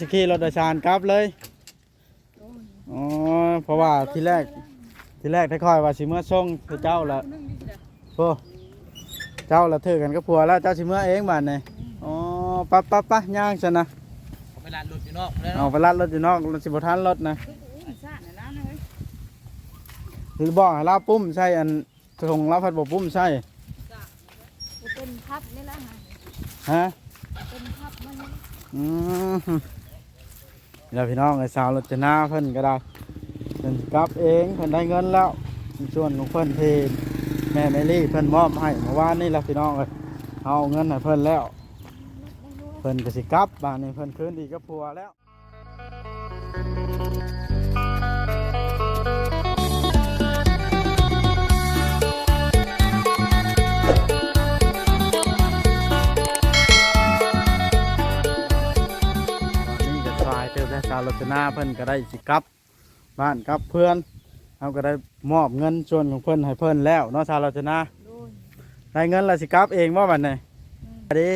สขี่รถโดยสารกลับเลย อ๋อ เพราะว่าที่แรกที่แรกถ้าคอยว่าสิเมื่อส่งคือเจ้าละโอ้เจ้าละถือกันกับผัวแล้วเจ้าสิเมื่อเองบ้านนี่อ๋อปั๊บปั๊บปั๊บย่างซะนะผมไปร้านรถอยู่นอกแล้วเอาไปลัดรถอยู่นอกรถสิบทันรถนะซ่าน่ะนะเฮ้ยหรือบอกให้เราปุ้มใช่อันทงเราพัดบอกปุ้มใช่กูเป็นพับนี่แหละฮะฮะเป็นพับมันอืม แล้วพี่น้องไอ้สาวรถจะหน้าเพิ่นก็ได้เพิ่นกลับเองเพิ่นได้เงินแล้วส่วนของเพิ่นที่แม่เมลี่เพิ่นมอบให้เมื่อวานนี่แหละพี่น้องเลยเอาเงินให้เพิ่นแล้ว เพิ่นก็สิกลับบ้านนี้เพิ่นคืนดีกับผัวแล้ว สาวรจนาเพิ่นก็ได้สิกลับ บ้านกลับเพื่อนเขาก็ได้มอบเงินส่วนของเพิ่นให้เพิ่นแล้วเนาะสาวรจนาโดนได้เงินแล้วสิกลับเองว่าบัดนี้อันนี้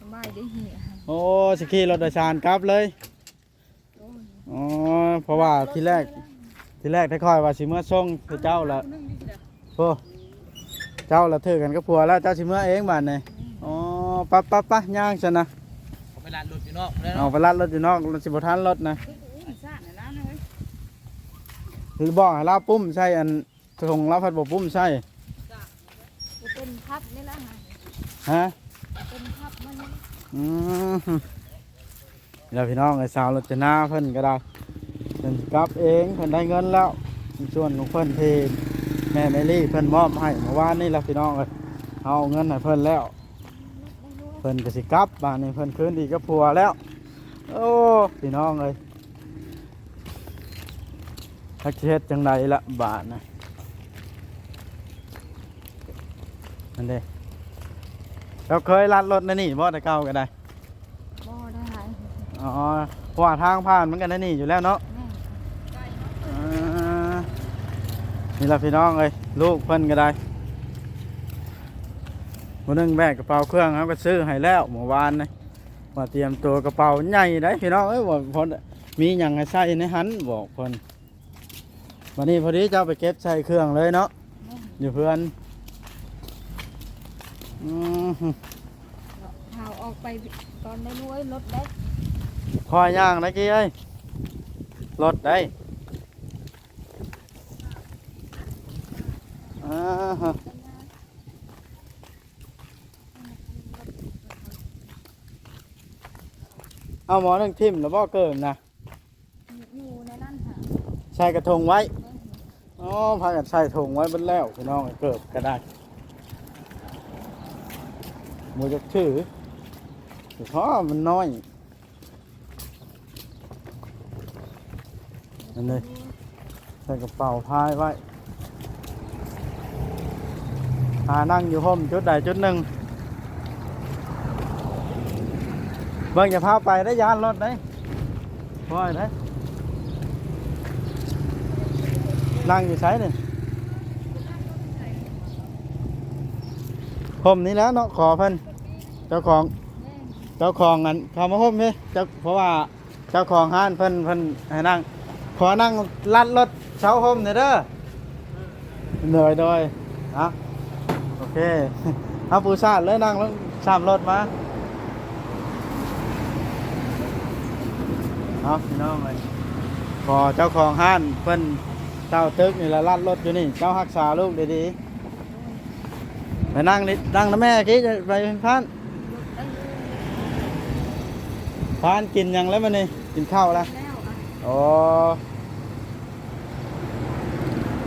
สบายได้เหี้ยโอ้สขี่รถโดยสารกลับเลยโดนอ๋อเพราะว่าที่แรกที่แรกถ้าคอยว่าสิเมื่อส่งคือเจ้าละโอ้เจ้าละถือกันกับผัวแล้วเจ้าสิเมื่อเองบ้านนี่อ๋อปั๊บปั๊บปั๊บย่างซะนะ ผมไปร้านรถอยู่นอกแล้วเอาไปลัดรถอยู่นอกรถสิบทันรถนะซ่าน่ะนะเฮ้ยหรือบอกให้เราปุ้มใช่อันทงเราพัดบอกปุ้มใช่กูเป็นพับนี่แหละฮะฮะเป็นพับมันอืมแล้วพี่น้องไอ้สาวรถจะหน้าเพิ่นก็ได้เพิ่นกลับเองเพิ่นได้เงินแล้วส่วนของเพิ่นที่แม่เมลี่เพิ่นมอบให้เมื่อวานนี่แหละพี่น้องเอ้ยเอาเงินให้เพิ่นแล้ว เพิ่นก็สิกลับบ้านนี้เพิ่นคืนดีกับผัวแล้ว โอ้พี่น้องเอ้ยทักสิเฮ็ดจังไดละบาทนะนั่นเด้เราเคยลัดรถในะนี่บ่แต่เก่าก็ได้บ่ได้หายอ๋อเพราะว่าทางผ่านมันกันนั่นนี่อยู่แล้วเนาะ แม่อ่านี่ละพี่น้องเอ้ยลูกเพิ่นก็ได้ วันนึงแบกกระเป๋าเครื่องเขาก็ซื้อให้แล้วเมื่อวานนะมาเตรียมตัวกระเป๋าใหญ่ได้พี่น้องเอ้ยบอกพนมีอย่างให้ใส่ในหันบอกเพิ่นวันนี้พอดีเจ้าไปเก็บใส่เครื่องเลยเนาะอยู่เพื่อนอืมข่าวออกไปตอนได้นุ้ยรถเล็กคอยย่างนะกี้เอ้ยรถได้อ่าฮะ เอาหมอหนึ่งทิ่มแล้วบ่เกิมนะอยู่ในนั้นฮะใส่กระทงไว้อ๋อพากันใส่ถุงไว้บนแล้วพี่น้องเกิบก็ได้มือจะถือเพราะมันน้อยอันนี้ใส่กระเป๋าพายไว้หานั่งอยู่ห้มจุดใดจุดหนึ่ง เบิ่งจะพาไปได้ยานรถได้พ่อยได้นั่งอยู่ใช้นี่ห่มนี้แล้วเนาะขอเพิ่นเจ้าของเจ้าของอันเขามาห่มนี่เจ้าเพราะว่าเจ้าของห้านเพิ่นเพิ่นให้นั่งขอนั่งลัดรถเช้าห่มเนี่ยเด้อเหนื่อยโดยนะโอเคเอาปูซาดเลยนั่งแล้วสามรถมา เอาพี่น้องเลยขอเจ้าของห้านเพิ่นเจ้าตึกนี่แหละลัดรถอยู่นี่ เจ้ารักษาลูกดีๆไปนั่งนิดนั่งนะแม่กี้จะไปพานพานกินหยังแล้วมันนี่กินข้าวแล้วแล้วอะโอ้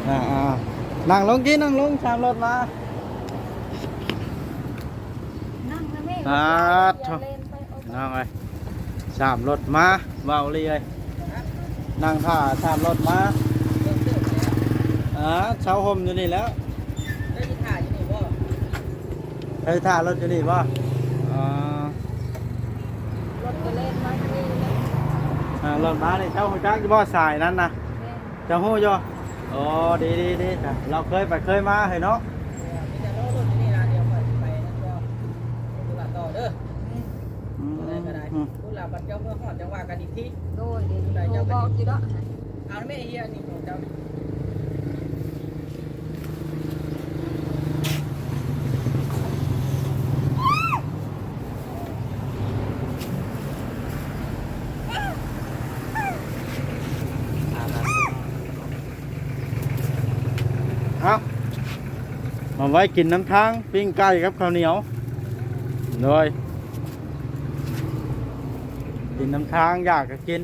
อ่าอ่านั่งลงกี้นั่งลงตามรถมานั่งนะแม่อ่าอย่าเล่นไปเอานั่งไอ้ สามรถมาเบาเลยไอ้นั่งท่าสามรถมาอ่าเช้าห่มอยู่นี่แล้วได้ยินถ่ายอยู่นี่บ่เฮ้ยท่ารถอยู่นี่ป่ะอ่ารถก็เล่นมาที่นี่นะอ่ารถมาเนี่ยเจ้าหัวจักอยู่บ่สายนั้นนะแม่เจ้าหู้อยู่โอ้ดีดีดีจ้ะเราเคยไปเคยมาเห็นเนาะ มีแต่รถรถอยู่นี่นะเดี๋ยวไปไปนั่นก็ดูหลังต่อเด้อ อืม ได้ก็ได้ อืม ดูหลัง บัดเจ้าเมื่อหอดจังหวะกันอีกทีโดยเดี๋ยวโทรบอกอยู่เนาะเอาแม่เฮียนี่ของเจ้าเอามาไว้กินน้ำทางปิ้งไก่ครับข้าวเหนียวโดยกิ นน้ำทางอยากก็กิน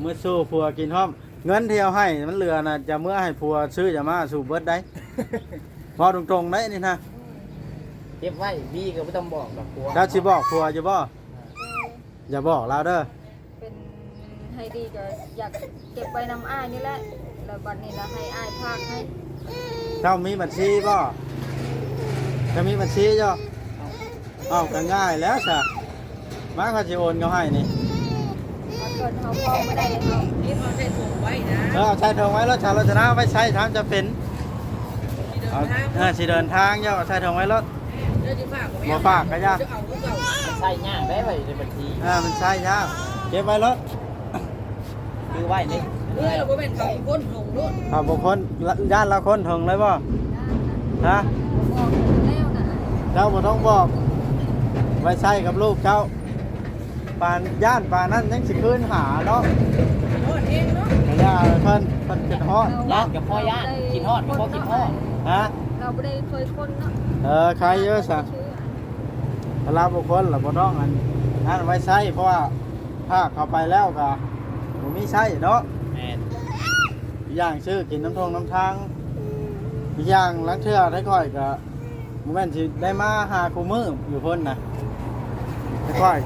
เมื่อสู้ผัวกินห้อม เงินที่เอาให้มันเหลือนะจะเมื่อให้ผัวซื้อจะมาสู่เบิดได้ พอตรงๆได้นี่นะเก็บไว้พี่ก็ไม่ต้องบอกหรอกกลัวถ้าสิบอกผัวจะบ่อย่าบอกเราเด้อเป็นให้ดีก็อยากเก็บไว้นำอ้ายนี่แหละแล้วบัดนี้เราให้อ้ายพากให้เจ้ามีบัญชีบ่จะมีบัญชีจ้ะเอาก็ง่ายแล้วจ้ะมาเขาจะโอนเขาให้นี่ถ้า เกิดเขาพอไม่ได้เขานี่เขาใช้ถุงไว้นะเออเอาใช้ทองไว้รถชาวรถชนะไว้ใช้ทางจะเป็นที่เดิเอานทางเออสิเดินทางเจ้าใช้ทองไว้รถเดี๋ยวจะฝากกับแม่บ่ฝากก็ยากจะเอาเงินเก่าใส่ง่ายได้ไว้ในบัญชีเออมันใช่ยากเก็บไว้รถคือไว้นี่เออเราเป็นเขาอีกคนส่งนู่นเอาบุคคลญาติเราคนทงเลยบ่ฮะบอกแล้วนะเจ้าบ่ต้องบอกไว้ใช้กับลูกเจ้า ปานย่านปานนั้นยังสิคืนหาเนาะโอ้เองเนาะก็ย่าเพิ่นเพิ่นเป็นฮอดญาติกับพ่อย่าติกินฮอดกับพ่อกินฮอดฮะเราไม่ได้เคยคนเนาะเออใครเยอะซะชื่อเวลาบุคคลเราบ่ต้องอันนั้นไว้ใช้เพราะว่าถ้าเข้าไปแล้วก็บ่มีใช้เนาะ แม่นอีกอย่างชื่อกินน้ำทงน้ำทางอีกอย่างลังเทื่อได้ค่อยก็บ่แม่นสิได้มาหาคูมืออยู่เพิ่นน่ะได้ค่อย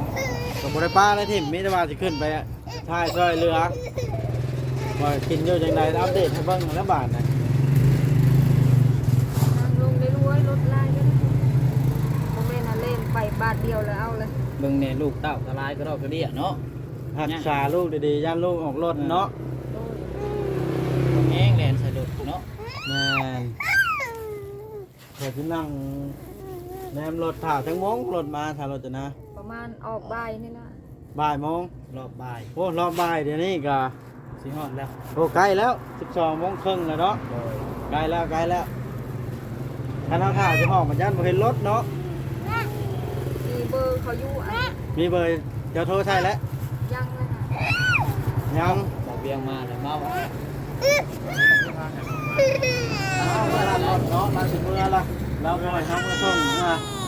ก็บ่ได้ป้าได้ทิ่มมีแต่ว่าสิขึ้นไปท้ายซอยเรือว่ากินอยู่จังไดอัปเดตให้เบิ่งแล้วบาทน่ะนั่งลงได้รวยรถไล่ก็ได้โมเมนต์เล่นไปบาทเดียวแล้วเอาเลยเบิ่งเนี่ยลูกเต้ากระลายกระดอกกระเดี่ยเนาะรักษาลูกดีๆย่านลูกออกรถเนาะโดยแห้งแลนสะดุดเนาะแม่นเดี๋ยวสินั่งแนมรถถ่าจังโมงรถมาถ้ารถจะนะ ประมาณออกบ่ายนี่ละบ่ายโมงรอบบ่ายโอ้รอบบ่ายเดี๋ยวนี้ก็สิฮอดแล้วโอ้ใกล้แล้ว12โมงครึ่งแล้วเนาะโดยใกล้แล้วใกล้แล้วถ้าเราถ่าจะออกมาย่านบ่เห็นรถเนาะมีเบอร์เขาอยู่อันมีเบอร์เดี๋ยวโทรใช่แล้วยังเลยค่ะยังบอกเบียงมาเลยเมาเอาเวลารถเนาะมาสิเมื่อละเราบ่ให้ทำมาส่งนะเ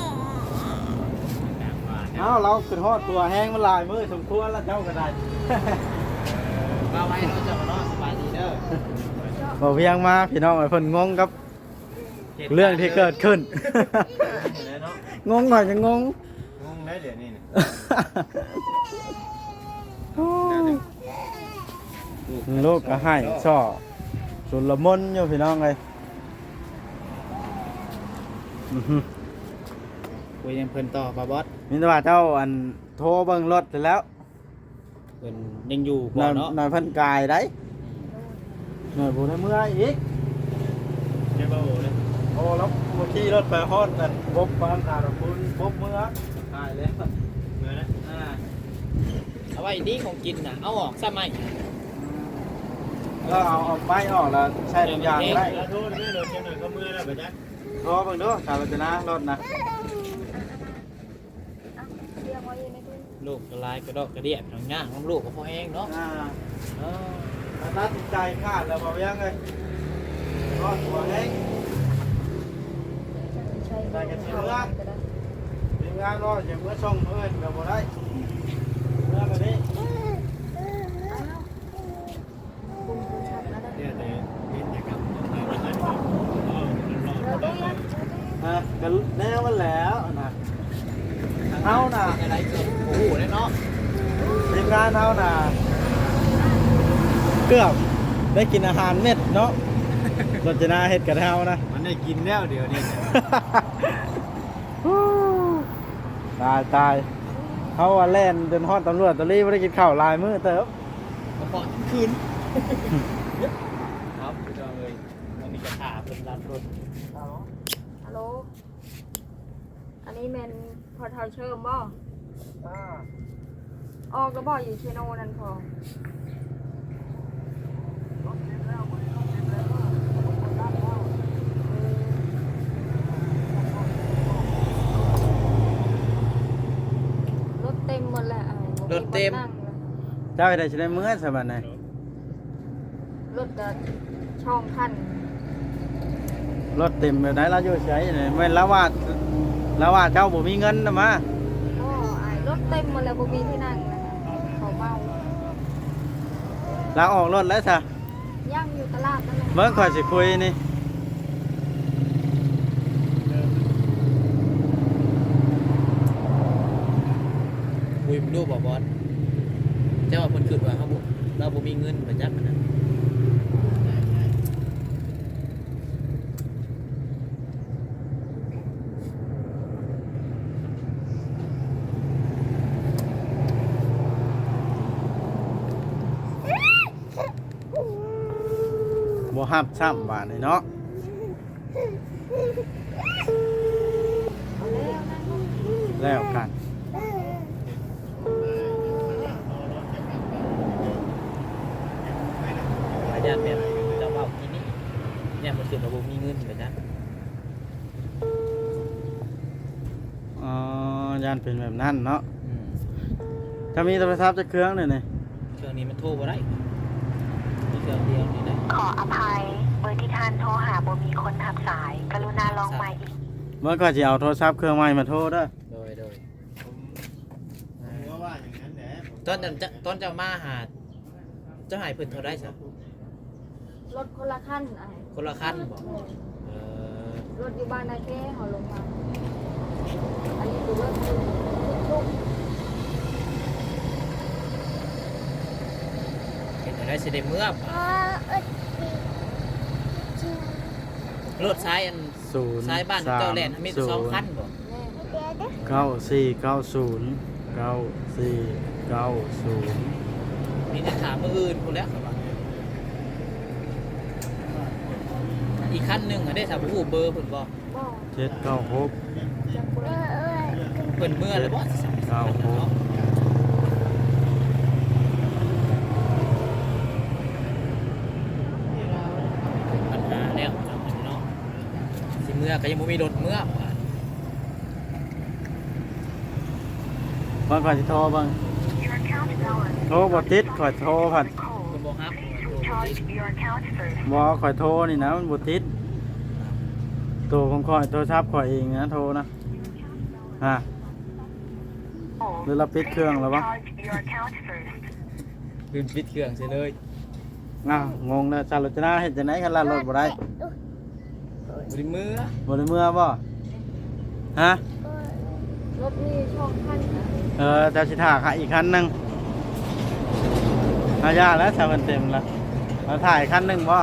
อาเราขึ้นฮอดตัวแห้งมันหลายมือสมควรแล้วเจ้าก็ได้ มาไว้เราจะมาเนาะสบายดีเด้อบอกเพียงมาพี่น้องไอ้เพิ่นงงกับเรื่องที่เกิดขึ้นงงหน่อยจะงง งงได้เดี๋ยวนี้นะลูกก็ให้ช่อสุลมนอยู่พี่น้องเลยอื้อหือ คุยยังเพิ่นต่อบาบอสมีแต่ว่าเจ้าอันโทรเบิ่งรถแล้วเพิ่นยังอยู่หบ่น่อยเนาะหน่อยเพิ่นกายได้หน่อยผู้ได้เมื่อยอีกเจ้าบ่าวเลยโอ้แล้วเมื่อกี้รถไปฮอดกันบกปานตาดอกคุณบกเมื่อกายแล้วเมื่อนะอ่าเอาไว้ดีของกินน่ะเอาออกซะไหมแล้วเอาเอาไม้ออกแล้วใช้ทุกอย่างได้แล้วโทษด้วยเดี๋ยวเจ้าหน่อยเขาเมื่อแล้วไปจ้ะโทรเบิ่งดูถ้าเราจะนะรถนะ อะเรียกไว้ในตู้ ลูกกระลายกระดอกกระเดี่ยทางย่างของลูกก็พอแห้งเนาะอ่าเออตัดสินใจขาดแล้วบ่ยังเลยรอดหัวแห้งใช้เบอร์เขาก็ได้ทีมงานรอดอย่างเมื่อช่องเพื่อนก็บ่ได้เมื่อมานี้อ้าวคุณผู้ชมแล้วนะเดี๋ยวแต่เห็นแต่กับตรงไหนวันนั้นครับเออรอเรารได้อยังอะก็แน่มันแล้วนะเฮาน่ะ เป็นอะไรเกิดโอ้โหเลยเนาะทีมงานเฮาน่ะเกือบได้กินอาหารเม็ดเนาะรจนาเฮ็ดกับเฮานะมันได้กินแล้วเดี๋ยวนี้นะตายตายเขาว่าแล่นจนฮอดตำรวจตะลี่ไม่ได้กินข้าวหลายมื้อเติบมาก่อนคืน ครับพี่น้องเอ้ยมันมีกระถาเป็นร้านรถฮัลโหล อันนี้แมนพอเทาเชิมบ่ ออกแล้วบ่อยู่เชโนนั่นพอรถเต็มหมดแหละอะบ่รถเต็ม คนนั่งเลยเจ้าได้สิได้เมื่อสบัดไหนรถก็ช่องคันรถเต็มแบบไหนเราอยู่ใช้เนี่ยแม่นแล้วว่าแล้วว่าเจ้าบ่มีเงินนะมาก็อายรถเต็มหมดแล้วบ่มีที่นั่งนะคะเขาเมาเราออกรถแล้วซะย่างอยู่ตลาดนั่นแหละเบิ่งข่อยสิคุยนี่คุยดูบ่บอสเจ้าว่าเพิ่นคิดว่าเขาบ่เราบ่มีเงินมาจักมันนะ บ่ฮับซ้ำบาดนี่เนาะเอาแล้วนั่นลูกแล้วกันอาจารย์แบบเจ้าเว้ากินนี่เนี่ยมันคิดว่าบ่มีเงินมาจักอ๋อยานเป็นแบบนั้นเนาะอืมถ้ามีโทรศัพท์จะเครื่องนี่นี่ช่วงนี้มันโทรบ่ได้มีเครื่องเดียวนี่นะ ขออภัย เบอร์ที่ท่านโทรหาบ่มีคนทับสาย กรุณาลองใหม่อีก เมื่อก็สิเอาโทรศัพท์เครื่องใหม่มาโทรเด้อโดยโดยผมว่าว่าอย่างนั้นแหละผมตอนนั้นจะตอนเจ้ามาหาเจ้าหายเพิ่นเท่าได้ซะรถคนละขั้นอะคนละคันบ่เออรถอยู่บ้านนาแค่เขาลงมา อันนี้คือรถอยู่ทุกเห็นเท่าได้สิได้เมื่อบ่ รถซ้ายอันศูนย์ซ้ายบ้านเจ้าแลนมีแต่สองคันบ่ๆแม่เก้าสี่เก้าศูนย์เก้าสี่เก้าศูนย์มีแต่ถามมื้ออื่นพุ่นแหล้วอีกคันหนึงอะได้ถามผู้เบอร์เพิ่นบ่บ่เจ็ดเก้าหกจักบ่ได้เพิ่นเมื่อแล้วบ่เก้าหก ปัญหาแล้วเนาะเนาะ สิเมื่อก็ยังบ่มีรถเมื่อบ่บางข่อยสิโทรเบาง Your account balance โทรบ่ติดข่อยโทรผัดเพิ่น code บ่ฮับ Please recharge your account first บ่ข่อยโทรนี่นะมันบ่ติดตัวของข่อยโทรศัพท์ข่อยเองนะโทรนะฮะ Hold. หรือเราปิดเครื่องแล้ววะ Recharge your account first ลืมปิดเครื่องเสียเลยอ้าวงงแล้วจารจนาเฮ็ดจังได๋คันลานรถบ่ได้ บ่ได้เมื่อบ่ได้เมื่อบ่ฮะ รถมีช่องคันอะเออเจ้าสิถ่าค่ะอีกคันหนึงอาญาแล้วชามันเต็มละมาถ่ายคันหนึงบ่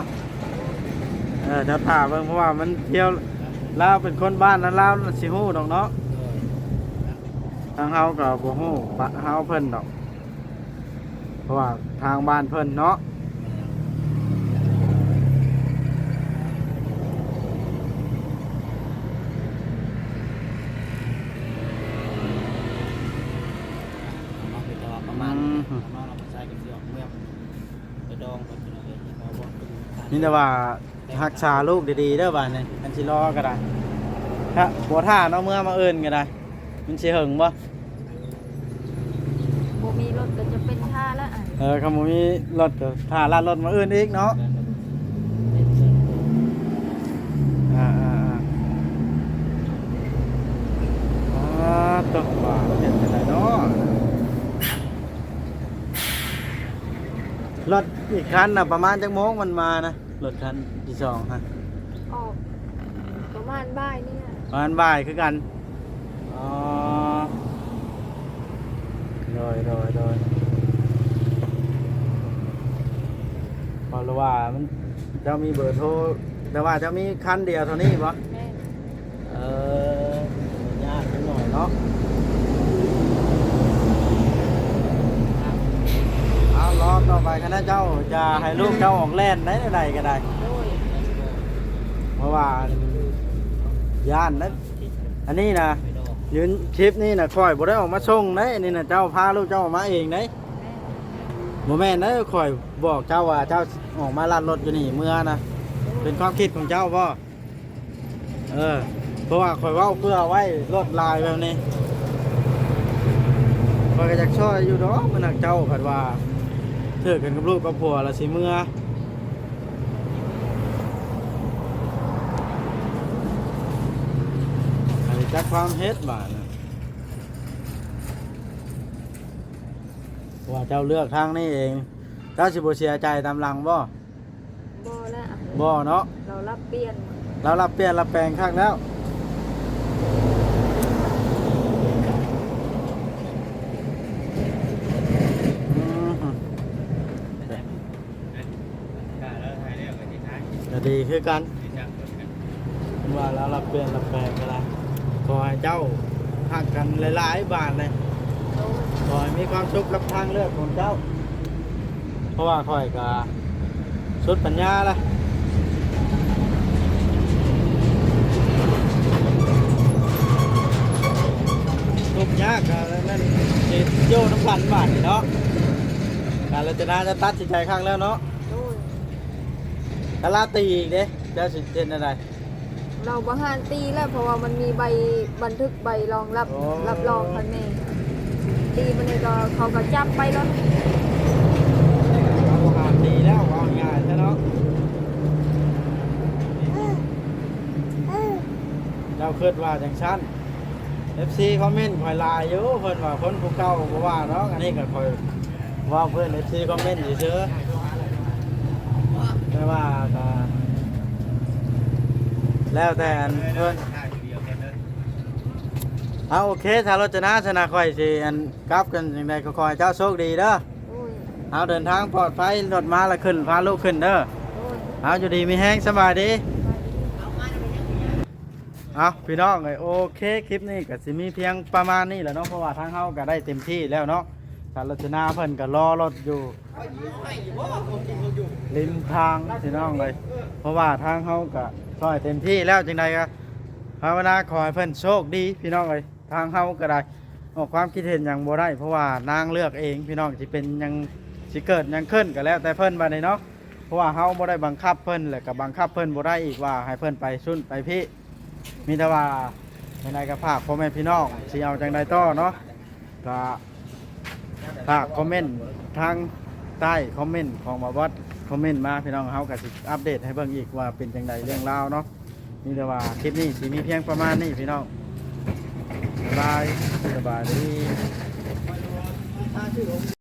เออเจ้าถ่าเบิ่งเพราะว่ามันเที่ยวลาวเป็นคนบ้านนั้นลาวสิฮู้ดอกเนาะทางเฮาก็บ่ฮู้ปะเฮาเพิ่นดอก เพราะว่าทางบ้านเพิ่นเนาะ เอาไปต่อประมาณประมาณเราไปใช้กันเสียเมื่อไปดองกันเป็นอะไรหมอบอกไปดูทาง นี่แต่ว่ารักษาลูกดีๆเด้อบ้านนี้อันสิรอก็ได้ถ้าบ่ท่าเนาะเมื่อมาเอิ้นก็ได้ มันสิหึงบ่บ่มีรถก็จะเป็นท่าแล้วอะเออคำบ่มีรถก็ท่าลาดรถมาเอิ้นอีกเนาะอ่าอ่าอ่าอ่าตกว่าเห็นอะไรเนาะรถ อีกคันน่ะประมาณจักโมงมันมานะรถคันที่สองฮะออกประมาณบ่ายเนี่ยประมาณบ่ายคือกันอ๋อโดยโดยโดยพอรู้ว่ามันเจ้ามีเบอร์โทรแต่ว่าเจ้ามีคันเดียวเท่านี้ปะแม่เออยากนิดหน่อยเนาะเอารอบต่อไปคณะเจ้าจะให้ลูกเจ้าออกแล่นได้ใดก็ได้ โดยเพราะว่าย่านนั้นอันนี้นะยืนคลิปนี่นะข่อยบ่ได้ออกมาส่งเด้นี่นะเจ้าพาลูกเจ้าออกมาเองเด้แม่บ่แม่นเด้ข่อยบอกเจ้าว่าเจ้าออกมาลัดรถอยู่นี่เมื่อนะเป็นความคิดของเจ้าบ่อเออ เพราะว่าข่อยเว้าเพื่อไว้รถลายแบบนี้ข่อยก็อยากช่วยอยู่ดอกมันหักเจ้าผัดว่า เถิดกันกับลูกกับผัวละสิเมื่ออันนี้จักความเฮ็ดบาดน่ะเพราะว่าเจ้าเลือกทางนี้เองเจ้าสิบ่เสียใจตามหลังบ่บ่แล้วอะบ่เนาะเรารับเปลี่ยน เรารับเปลี่ยนรับแปลงข้างแล้วอืม กล้าแล้วไทยเรียกกันที่ท้าย ก็ ดีคือกันที่างคนกันว่าเรารับเปลี่ยนรับแปลงก็ได้ขอให้เจ้าหักกันหลายๆบาทเลยโดยขอให้มีความสุขกับทางเลือกของเจ้า เพราะว่าคอยก็สุดปัญญาละทุกยากนั่นสิโยน้ำพันบาทนี่เนาะการเราจะน่าจะตัดสินใจครั้งแล้วเนาะ โดยถ้าลาตีอีกเด้เจะสิเจนอะไร เราบ่หานตีแล้วเพราะว่ามันมีใบบันทึกใบรองรับ โอ้ รับรองคันแม่ตีมันนี่ก็เขาก็จับไปแล้วเราหาตีแล้ววางงานใช่เนาะเจ้าคิดว่าจังชั้น FC คอมเมนต์คอยลายอยู่เพิ่นว่าคนผู้เก่าบ่ว่าเนาะอันนี้ก็คอยว่าเพิ่น FC คอมเมนต์เฉยๆ ไม่ว่าก็แล้วแต่อันเพิ่นท่าอยู่เดียวกันเลยเอาโอเคถ้ารถจะน่าชนะคอยสิอันกลับกันจังไดก็ขอให้เจ้าโชคดีเด้อโอ้ยเอาเดินทางปลอดภัยรถมาแล้วขึ้นพาลูกขึ้นเด้อโอ้ยเอาอยู่ดีมีแห้งสบายดีเอาพี่น้องเอ้ยโอเคคลิปนี้ก็สิมีเพียงประมาณนี้แหละเนาะเพราะว่าทางเฮาก็ได้เต็มที่แล้วเนาะ สารรจนาเพิ่นก็รอรถอยู่ ริมทางพี่น้องเลย เพราะว่าทางเฮาก็ซอยเต็มที่แล้วจังใดก็ภาวนาขอให้เพิ่นโชคดีพี่น้องเลยทางเฮาก็ได้ออกความคิดเห็นอย่างบ่ได้เพราะว่านางเลือกเองพี่น้องสิเป็นยังสิเกิดยังขึ้นก็แล้ว แต่เพิ่นบัดนี้เนาะเพราะว่าเฮาบ่ได้บังคับเพิ่นและก็บังคับเพิ่นบ่ได้อีกว่าให้เพิ่นไปซุ่นไปพี่มีแต่ว่าในในกระภาคพ่อแม่พี่น้องสิเอาจังใดต่อเนาะก็ ฝากคอมเมนต์ทางใต้คอมเมนต์ของบาบอสคอมเมนต์มาพี่น้องเฮาก็สิอัปเดตให้เบิ่งอีกว่าเป็นจังไดเรื่องราวเนาะมีแต่ว่าคลิปนี้สิมีเพียงประมาณนี้พี่น้องสบายสบายดี